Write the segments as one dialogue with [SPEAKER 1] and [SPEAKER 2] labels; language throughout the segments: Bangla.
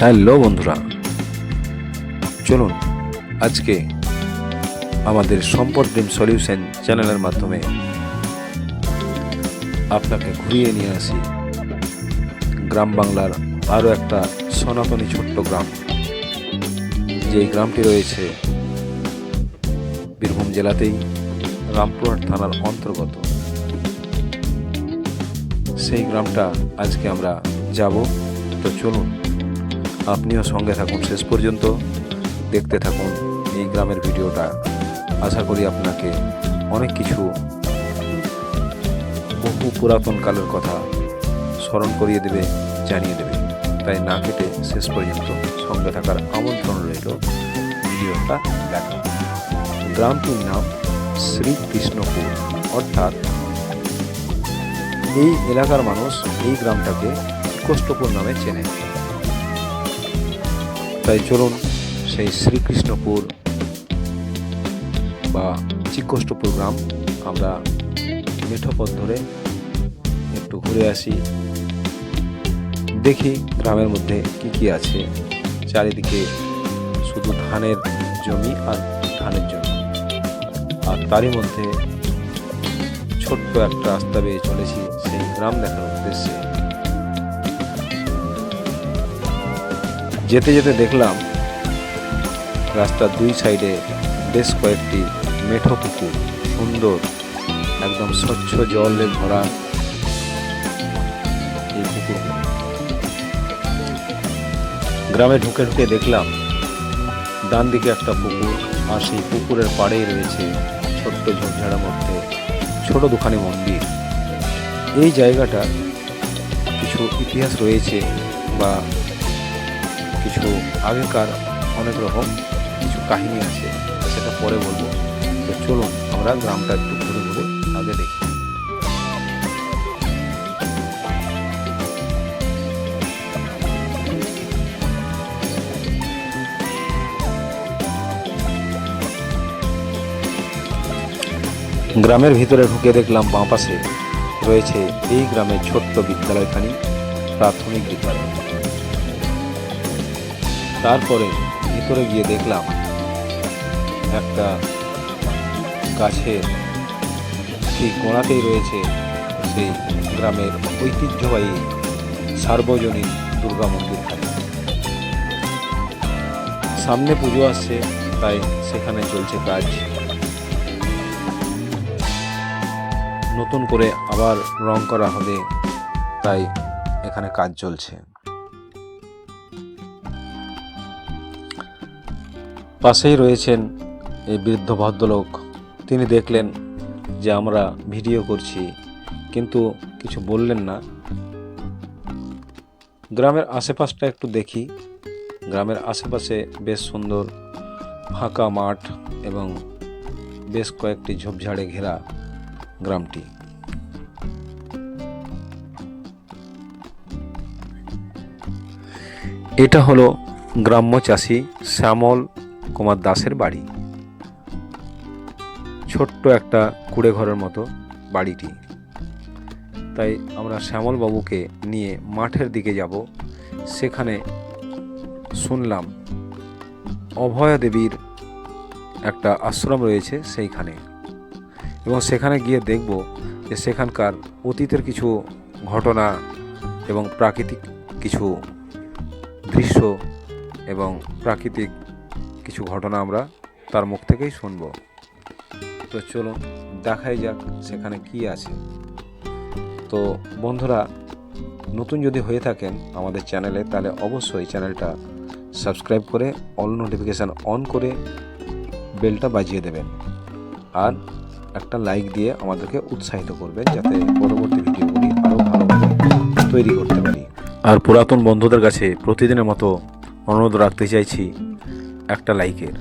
[SPEAKER 1] হ্যালো বন্ধুরা। চলুন, আজকে আমাদের সম্পদ ড্রিম সলিউশন চ্যানেলের মাধ্যমে আপনাকে ঘুরিয়ে নিয়ে আসি গ্রাম বাংলার আরও একটা সনাতনী ছোট্ট গ্রাম। যেই গ্রামটি রয়েছে বীরভূম জেলাতেই, রামপুরহাট থানার অন্তর্গত। সেই গ্রামটা আজকে আমরা যাব। তো চলুন আপনিও সঙ্গে থাকুন। শেষ পর্যন্ত দেখতে থাকুন এই গ্রামের ভিডিওটা। আশা করি আপনাকে অনেক কিছু বহু পুরাতন কালের কথা স্মরণ করিয়ে দেবে, জানিয়ে দেবে। তাই না কেটে শেষ পর্যন্ত সঙ্গে থাকার আমন্ত্রণ রইল ভিডিওটা দেখা গ্রামটির নাম শ্রীকৃষ্ণপুর, অর্থাৎ এই এলাকার মানুষ এই গ্রামটাকে কষ্টপুর নামে চেনে। তাই চলুন সেই শ্রীকৃষ্ণপুর বা চিকষ্টপুর গ্রাম আমরা মেঠো পথ ধরে একটু ঘুরে আসি। দেখি গ্রামের মধ্যে কি কি আছে। চারিদিকে শুধু ধানের জমি আর ধানের জমি। আর তারই মধ্যে ছোট্ট একটা রাস্তা বেয়ে চলেছি সেই গ্রাম দেখার উদ্দেশ্যে। যেতে যেতে দেখলাম রাস্তার দুই সাইডে বেশ কয়েকটি মেঠো পুকুর, সুন্দর, একদম স্বচ্ছ জলে ভরা এই পুকুর। গ্রামে ঢুকে ঢুকে দেখলাম ডান দিকে একটা পুকুর, আর সেই পুকুরের পাড়েই রয়েছে ছোট্ট ঝোপঝাড়ার মধ্যে ছোট দুখানি মন্দির। এই জায়গাটা কিছু ইতিহাস রয়েছে বা কিছু আগেকার অনেক রকম কিছু কাহিনী আছে সেটা পরে বলব। তো চলুন, আমরা গ্রামটা একটু ঘুরে ঘুরে আগে দেখি। গ্রামের ভিতরে ঢুকে দেখলাম বাঁ পাশে রয়েছে এই গ্রামের ছোট্ট বিদ্যালয়খানি, প্রাথমিক বিদ্যালয়। তারপরে ভিতরে গিয়ে দেখলাম একটা গাছের সেই গোড়াতেই রয়েছে সেই গ্রামের ঐতিহ্যবাহী সার্বজনীন দুর্গা মন্দির সামনে পুজো আসছে, তাই সেখানে চলছে কাজ। নতুন করে আবার রং করা হবে, তাই এখানে কাজ চলছে। পাশেই রয়েছেন এই বৃদ্ধ ভদ্রলোক। তিনি দেখলেন যে আমরা ভিডিও করছি, কিন্তু কিছু বললেন না। গ্রামের আশেপাশটা একটু দেখি। গ্রামের আশেপাশে বেশ সুন্দর ফাঁকা মাঠ এবং বেশ কয়েকটি ঝোপঝাড়ে ঘেরা গ্রামটি। এটা হলো গ্রাম্য চাষি শ্যামল কুমার দাসের বাড়ি। ছোট্ট একটা কুড়ে ঘরের মতো বাড়িটি। তাই আমরা শ্যামল বাবুকে নিয়ে মাঠের দিকে যাব। সেখানে শুনলাম অভয়া দেবীর একটা আশ্রম রয়েছে সেইখানে। এবং সেখানে গিয়ে দেখব যে সেখানকার অতীতের কিছু ঘটনা এবং প্রাকৃতিক কিছু দৃশ্য এবং প্রাকৃতিক কিছু ঘটনা আমরা তার মুখ থেকেই শুনব। তো চলুন, দেখাই যাক সেখানে কি আছে। তো বন্ধুরা, নতুন যদি হয়ে থাকেন আমাদের চ্যানেলে, তাহলে অবশ্যই চ্যানেলটা সাবস্ক্রাইব করে, অল নোটিফিকেশান অন করে বেলটা বাজিয়ে দেবেন। আর একটা লাইক দিয়ে আমাদেরকে উৎসাহিত করবেন, যাতে পরবর্তী ভিডিওগুলি আরও ভালোভাবে তৈরি করতে পারি। আর পুরাতন বন্ধুদের কাছে প্রতিদিনের মতো অনুরোধ রাখতে চাইছি একটা লাইকের।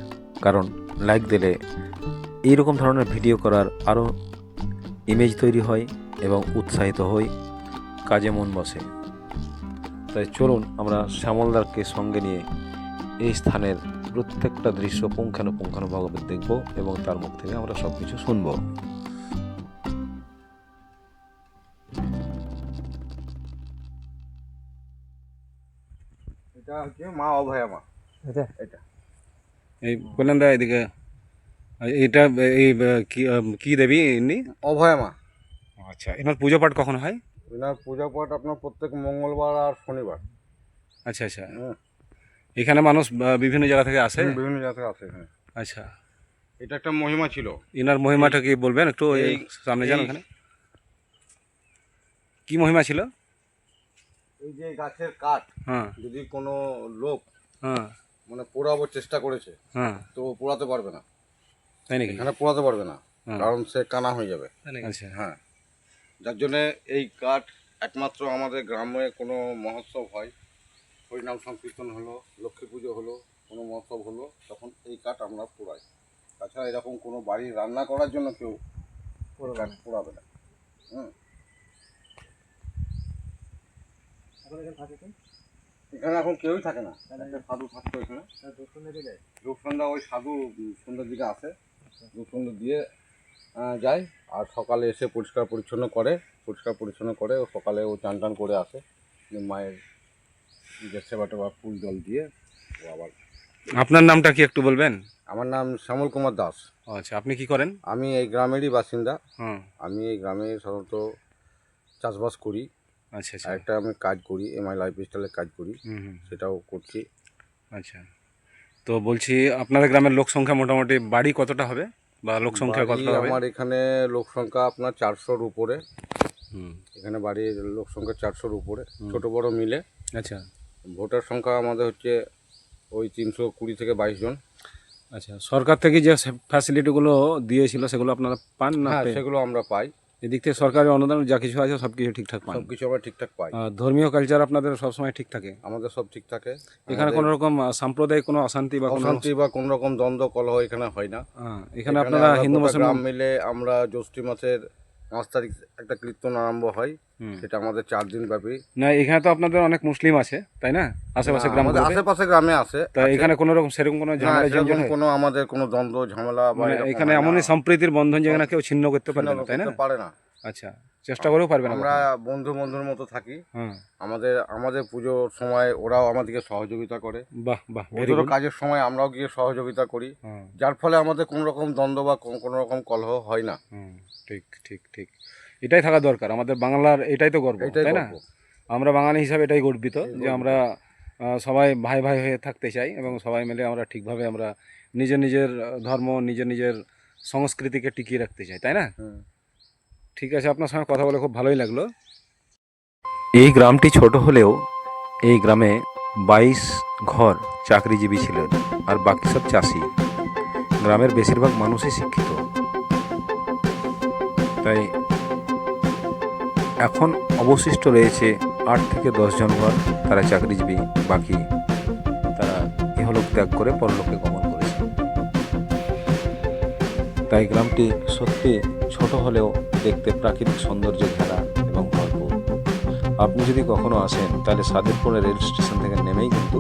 [SPEAKER 1] কারণ লাইক দিলে এইরকম ধরনের ভিডিও করার আরও ইমেজ তৈরি হয় এবং উৎসাহিত হই কাজে মন বসে। তাই চলুন আমরা শ্যামলদারকে সঙ্গে নিয়ে এই স্থানের প্রত্যেকটা দৃশ্য পুঙ্খানুপুঙ্খানুভাবে দেখব এবং তার মুখ থেকে আমরা সব কিছু শুনব।
[SPEAKER 2] এটা হচ্ছে মা অভয়া মা।
[SPEAKER 3] এটা?
[SPEAKER 2] এটা।
[SPEAKER 1] এই বললেন দা এদিকে এটা এই কি কি দেবী ইনি?
[SPEAKER 2] অভয়া মা
[SPEAKER 1] আচ্ছা এনার পুজো পাঠ কখন হয়?
[SPEAKER 2] এনার পূজা পাঠ আপনার প্রত্যেক মঙ্গলবার আর শনিবার।
[SPEAKER 1] আচ্ছা আচ্ছা। এখানে মানুষ বিভিন্ন জায়গা থেকে আসে?
[SPEAKER 2] বিভিন্ন জায়গায় আছে এখানে
[SPEAKER 1] আচ্ছা।
[SPEAKER 2] এটা একটা মহিমা ছিল।
[SPEAKER 1] এনার মহিমাটা কি বলবেন একটু এই সামনে যান ওখানে। কি মহিমা ছিল?
[SPEAKER 2] এই যে গাছের কাঠ
[SPEAKER 1] হ্যাঁ।
[SPEAKER 2] যদি কোনো লোক
[SPEAKER 1] হ্যাঁ।
[SPEAKER 2] মানে পোড়াবার চেষ্টা করেছে।
[SPEAKER 1] হ্যাঁ।
[SPEAKER 2] তো ও পোড়াতে পারবে না।
[SPEAKER 1] তাই নাকি?
[SPEAKER 2] এখানে পোড়াতে পারবে না।
[SPEAKER 1] হ্যাঁ।
[SPEAKER 2] কারণ সে কানা হয়ে যাবে।
[SPEAKER 1] আচ্ছা।
[SPEAKER 2] হ্যাঁ। যার জন্যে এই কাঠ একমাত্র আমাদের গ্রামে কোনো মহোৎসব হয়। হরিনাম সংকীর্তন হলো লক্ষ্মী পুজো হলো কোনো মহোৎসব হলো তখন এই কাঠ আমরা পোড়াই। তাছাড়া এরকম কোনো বাড়ি রান্না করার জন্য কেউ কাঠ পোড়াবে না। হুম। এখানে এখন কেউই থাকে না। একটা সাধু থাকতো এখানে। রূপসন্ধ্যা ওই সাধু সন্ধ্যার দিকে আসে। রূপসন্ধ্যা দিয়ে যায়। আর সকালে এসে পরিষ্কার পরিচ্ছন্ন করে পরিষ্কার পরিচ্ছন্ন করে ও সকালে ও চান টান করে আসে। মায়ের নিজের সেবা টেবা ফুল জল দিয়ে ও আবার
[SPEAKER 1] আপনার নামটা কি একটু বলবেন?
[SPEAKER 2] আমার নাম শ্যামল কুমার দাস।
[SPEAKER 1] আচ্ছা আপনি কি করেন?
[SPEAKER 2] আমি এই গ্রামেরই বাসিন্দা।
[SPEAKER 1] হ্যাঁ
[SPEAKER 2] আমি এই গ্রামে সাধারণত চাষবাস করি।
[SPEAKER 1] আচ্ছা আচ্ছা।
[SPEAKER 2] একটা আমি কাজ করি এমআই লাইফ স্টাইলের কাজ করি সেটাও করছি।
[SPEAKER 1] আচ্ছা। তো বলছি আপনাদের গ্রামের লোক সংখ্যা মোটামুটি বাড়ি কতটা হবে? বা লোক সংখ্যা কতটা হবে?
[SPEAKER 2] আমার এখানে লোক সংখ্যা আপনার চারশোর উপরে।
[SPEAKER 1] হুম।
[SPEAKER 2] এখানে বাড়ির লোক সংখ্যা চারশোর উপরে ছোট বড় মিলে।
[SPEAKER 1] আচ্ছা।
[SPEAKER 2] ভোটার সংখ্যা আমাদের হচ্ছে ওই তিনশো কুড়ি থেকে বাইশ জন।
[SPEAKER 1] আচ্ছা সরকার থেকে যে ফ্যাসিলিটিগুলো দিয়েছিল সেগুলো আপনারা পান না
[SPEAKER 2] হ্যাঁ সেগুলো আমরা পাই।
[SPEAKER 1] এদিক থেকে সরকারি অনুদান যা কিছু আছে সব কিছু ঠিকঠাক পাই
[SPEAKER 2] সব কিছু আমরা ঠিকঠাক পাই।
[SPEAKER 1] ধর্মীয় কালচার আপনাদের সবসময় ঠিক থাকে?
[SPEAKER 2] আমাদের সব ঠিক থাকে।
[SPEAKER 1] এখানে কোনো রকম সাম্প্রদায়িক কোনো অশান্তি বা কোনো
[SPEAKER 2] অশান্তি বা কোনো রকম দ্বন্দ্ব কলহ এখানে হয় না।
[SPEAKER 1] এখানে আপনারা হিন্দু মুসলমান
[SPEAKER 2] মিলে আমরা জ্যৈষ্ঠী মাসের পাঁচ তারিখ একটা কীর্তন আরম্ভ হয় সেটা আমাদের চার দিন ব্যাপী।
[SPEAKER 1] না এখানে তো আপনাদের অনেক মুসলিম আছে তাই না? আশেপাশে গ্রাম
[SPEAKER 2] আশেপাশে গ্রামে আছে
[SPEAKER 1] তা এখানে কোনো রকম সেরকম কোনো ঝামেলা?
[SPEAKER 2] কোনো আমাদের কোনো দ্বন্দ্ব ঝামেলা
[SPEAKER 1] মানে এখানে এমনই সম্প্রীতির বন্ধন যেখানে কেউ ছিন্ন করতে পারে না তাই না?
[SPEAKER 2] পারে না।
[SPEAKER 1] আচ্ছা চেষ্টা করেও পারবেন
[SPEAKER 2] আমরা বন্ধু বন্ধুর মতো থাকি। আমাদের আমাদের পুজোর সময় ওরাও আমাদেরকে সহযোগিতা করে।
[SPEAKER 1] বাহ বাহ
[SPEAKER 2] ওদেরও কাজের সময় আমরাও গিয়ে সহযোগিতা করি। যার ফলে আমাদের কোনো রকম দ্বন্দ্ব বা কোনো- রকম কলহ হয় না।
[SPEAKER 1] ঠিক ঠিক ঠিক। এটাই থাকা দরকার। আমাদের বাংলার এটাই তো গর্ব তাই না? আমরা বাঙালি হিসাবে এটাই গর্বিত যে আমরা সবাই ভাই ভাই হয়ে থাকতে চাই এবং সবাই মিলে আমরা ঠিকভাবে আমরা নিজের নিজের ধর্ম নিজের নিজের সংস্কৃতিকে টিকিয়ে রাখতে চাই তাই না। ঠিক আছে, আপনার সঙ্গে কথা বলে খুব ভালোই লাগল। এই গ্রামটি ছোট হলেও এই গ্রামে বাইশ ঘর চাকরিজীবী ছিলেন আর বাকি সব চাষি। গ্রামের বেশিরভাগ মানুষই শিক্ষিত। তাই এখন অবশিষ্ট রয়েছে আট থেকে দশজন ঘর তারা চাকরিজীবী, বাকি তারা ইহলোক ত্যাগ করে পরলোকে গমন করেছে। তাই গ্রামটি সত্যি ছোট হলেও দেখতে প্রাকৃতিক সৌন্দর্য ঘেরা এবং ভরপুর। আপনি যদি কখনো আসেন, তাহলে সাদেরপুরে রেল স্টেশন থেকে নেমেই কিন্তু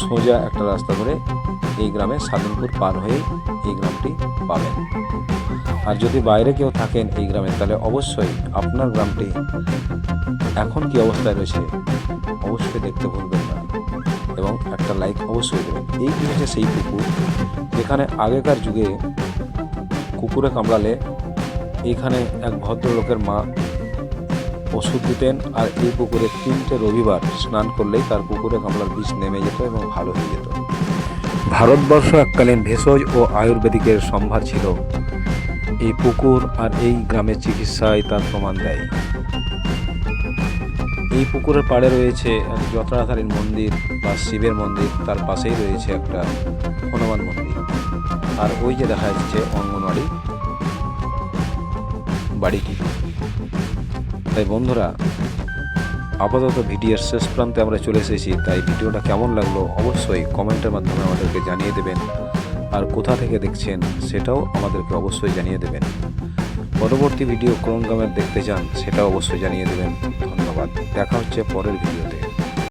[SPEAKER 1] সোজা একটা রাস্তা ধরে এই গ্রামে স্বাধীনপুর পার হয়ে এই গ্রামটি পাবেন। আর যদি বাইরে কেউ থাকেন এই গ্রামে, তাহলে অবশ্যই আপনার গ্রামটি এখন কি অবস্থায় রয়েছে অবশ্যই দেখতে ভুলবেন না এবং একটা লাইক অবশ্যই দেবেন। এই হচ্ছে সেই পুকুর, যেখানে আগেকার যুগে কুকুরে কামড়ালে এইখানে এক ভদ্রলোকের মা ওষুধ দিতেন আর এই পুকুরে তিনটে রবিবার স্নান করলেই তার পুকুরে কামড়ার বিষ নেমে যেত এবং ভালো হয়ে যেত। ভারতবর্ষ এককালীন ভেষজ ও আয়ুর্বেদিকের সম্ভার ছিল। এই পুকুর আর এই গ্রামের চিকিৎসায় তার প্রমাণ দেয়। এই পুকুরের পাড়ে রয়েছে এক জটাধারীর মন্দির বা শিবের মন্দির, তার পাশেই রয়েছে একটা হনুমান মন্দির। আর ওই যে দেখা যাচ্ছে অঙ্গনওয়াড়ি বাড়িটি তাই বন্ধুরা, আপাতত ভিডিওর শেষ প্রান্তে আমরা চলে এসেছি, তাই ভিডিওটা কেমন লাগল অবশ্যই কমেন্টের মাধ্যমে আমাদেরকে জানিয়ে দেবেন। আর কোথা থেকে দেখছেন সেটাও আমাদেরকে অবশ্যই জানিয়ে দেবেন। পরবর্তী ভিডিও কোন গ্রামের দেখতে চান সেটাও অবশ্যই জানিয়ে দেবেন। ধন্যবাদ। দেখা হচ্ছে পরের ভিডিওতে।